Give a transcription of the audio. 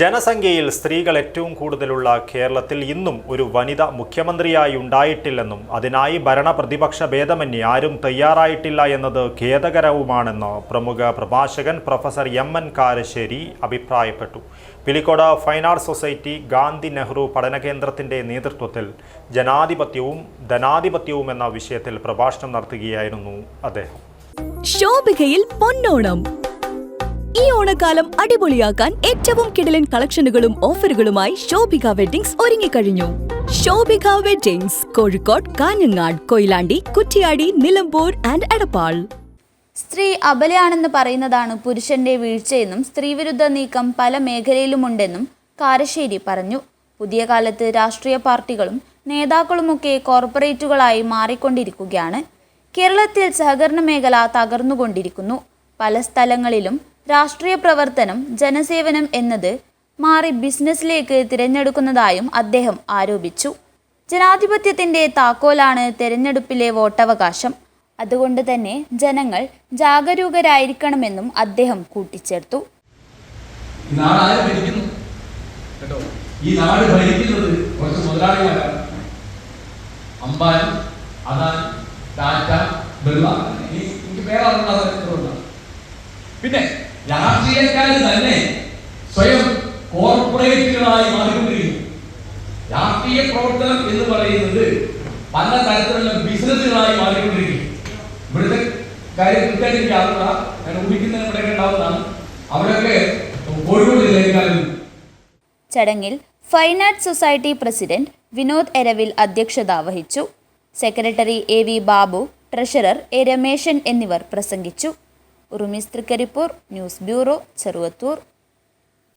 ജനസംഖ്യയിൽ സ്ത്രീകൾ ഏറ്റവും കൂടുതലുള്ള കേരളത്തിൽ ഇന്നും ഒരു വനിത മുഖ്യമന്ത്രിയായി ഉണ്ടായിട്ടില്ലെന്നും അതിനായി ഭരണപ്രതിപക്ഷ പ്രതിപക്ഷ ഭേദമന്യേ ആരും തയ്യാറായിട്ടില്ല എന്നത് ഖേദകരവുമാണെന്ന് പ്രമുഖ പ്രഭാഷകൻ പ്രൊഫസർ എം എൻ കാരശ്ശേരി അഭിപ്രായപ്പെട്ടു. Pilicode fine arts society Gandhi Nehru പഠന കേന്ദ്രത്തിന്റെ നേതൃത്വത്തിൽ ജനാധിപത്യവും ധനാധിപത്യവും എന്ന വിഷയത്തിൽ പ്രഭാഷണം നടത്തുകയായിരുന്നു അദ്ദേഹം. ശോഭികയിൽ പൊന്നോണം. ഈ ഓണക്കാലം അടിപൊളിയാക്കാൻ ഏറ്റവും കിടലൻ കളക്ഷനുകളും ഓഫറുകളുമായി ശോഭിക വെഡിങ്സ് ഒരുങ്ങിക്കഴിഞ്ഞു. Shobhika weddings Kozhikode Kanhangad Koyilandy Kuttiady Nilambur and Edappal. സ്ത്രീ അബലയാണെന്ന് പറയുന്നതാണ് പുരുഷന്റെ വീഴ്ചയെന്നും സ്ത്രീവിരുദ്ധ നീക്കം പല മേഖലയിലുമുണ്ടെന്നും കാരശ്ശേരി പറഞ്ഞു. പുതിയ കാലത്ത് രാഷ്ട്രീയ പാർട്ടികളും നേതാക്കളുമൊക്കെ കോർപ്പറേറ്റുകളായി മാറിക്കൊണ്ടിരിക്കുകയാണ്. കേരളത്തിൽ സഹകരണ മേഖല തകർന്നുകൊണ്ടിരിക്കുന്നു. പല സ്ഥലങ്ങളിലും രാഷ്ട്രീയ പ്രവർത്തനം ജനസേവനം എന്നത് മാറി ബിസിനസ്സിലേക്ക് തിരഞ്ഞെടുക്കുന്നതായും അദ്ദേഹം ആരോപിച്ചു. ജനാധിപത്യത്തിന്റെ താക്കോലാണ് തെരഞ്ഞെടുപ്പിലെ വോട്ടവകാശം. അതുകൊണ്ട് തന്നെ ജനങ്ങൾ ജാഗരൂകരായിരിക്കണമെന്നും അദ്ദേഹം കൂട്ടിച്ചേർത്തു. ഈ നാട് ഭരിക്കുന്നത് കുറച്ച് മുതലാളികളാണ് അംബാനി അദാനി ടാറ്റ ബിർള എനിക്ക് പേര് അറിഞ്ഞുണ്ടാകുന്ന പിന്നെ രാഷ്ട്രീയക്കാർ തന്നെ സ്വയം കോർപ്പറേറ്റുകളായി മാറിക്കൊണ്ടിരിക്കുന്നു. രാഷ്ട്രീയ പ്രവർത്തനം എന്ന് പറയുന്നത് പല തരത്തിലുള്ള ബിസിനസ്സുകളായി മാറിക്കൊണ്ടിരിക്കുന്നു. ഇവിടുത്തെ കാര്യം കൃത്യമായിട്ട് എനിക്ക് അറിഞ്ഞ ഞാൻ ഊഹിക്കുന്നതിന് ഇവിടെ ഉണ്ടാവുന്നതാണ്. ചടങ്ങിൽ fine arts society president Vinod Eravil അധ്യക്ഷത വഹിച്ചു. Secretary A V Babu treasurer A Rameshan എന്നിവർ പ്രസംഗിച്ചു. Urumis Trikaripur news bureau Cheruvathur.